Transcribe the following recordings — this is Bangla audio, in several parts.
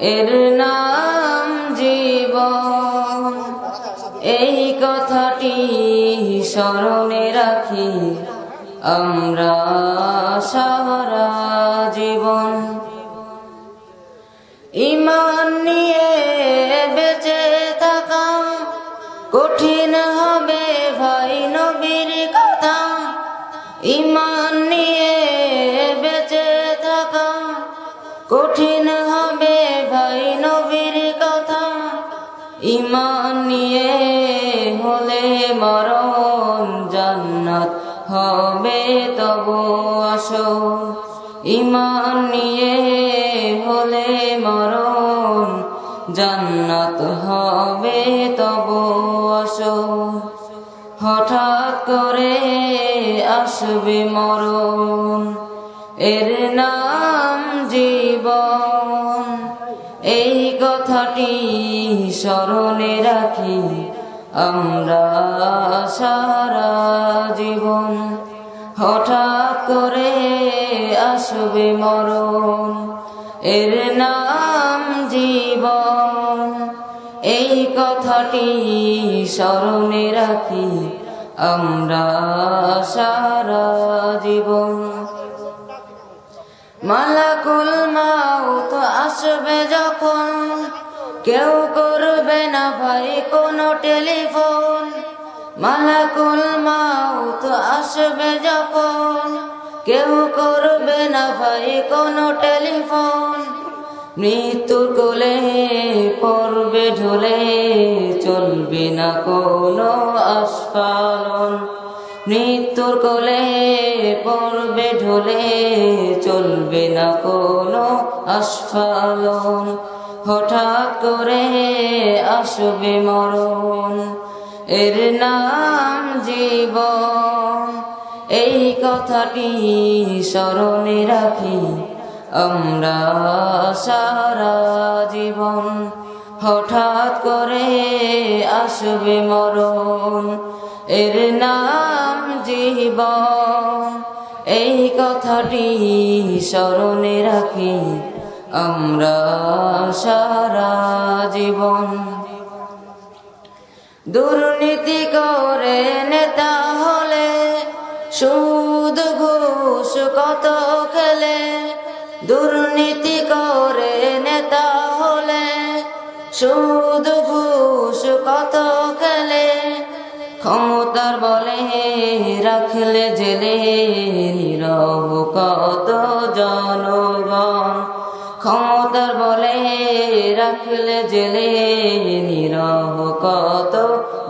এর নাম জীবন। এই কথাটি স্মরণে রাখি, আমরা সারা জীবন। ইমান নিয়ে বেঁচে থাকা, কঠিন হবে ভাই নবীর কথা। ইমান ইমান নিয়ে হলে মরণ জান্নাত হবে তবু আসো ইমান নিয়ে হলে মরণ জান্নাত হবে তবু আসো হঠাৎ করে আসবে মরণ, এর নাম জীবন। এই কথাটি স্মরণে রাখি, আমরা সারা জীবন হঠাৎ করে আসবে মরণ, এর নাম জীবন। এই কথাটি স্মরণে রাখি, আমরা সারা জীবন। মালাকুল মাউত আসবে যখন কেউ করবে না ভাই কোনো টেলিফোন। মালাকুল মাউত আসবে যখন। কেউ করবে না ভাই কোনো টেলিফোন। মৃত্যুর কোলে পড়বে ঢলে, চলবে না কোনো আস্ফালন। মৃত্যুর কোলে পড়বে ঢোলে, চলবে না কোনো আস্ফালন। হঠাৎ করে আসবে মরণ। এর নাম জীবন। এই কথাটি স্মরণে রাখি, আমরা সারা জীবন। হঠাৎ করে আসবে মরণ। এর নাম জীবন। এই কথাটি স্মরণে রাখি আমরা সারা জীবন দুর্নীতি করে নেতা হলে সুদ, ঘুষ কত খেলে? দুর্নীতি করে নেতা হলে সুদ, ঘুষ কত খেলে? ক্ষমতার বলে রাখলে জেলে নীরব রাখলে জেলে নীরব কত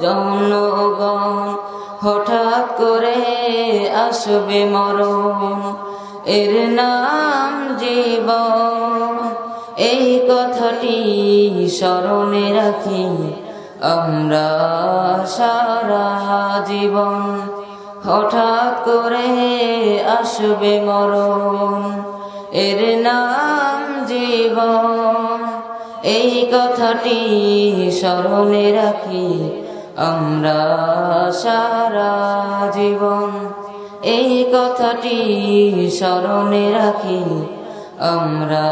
জনগণ? হঠাৎ করে আসবে মরণ, এর নাম জীবন। এই কথাটি স্মরণে রাখি, আমরা সারা জীবন। হঠাৎ করে আসবে মরণ, এর নাম জীবন। এই কথাটি স্মরণে রাখি আমরা সারা জীবন। এই কথাটি স্মরণে রাখি আমরা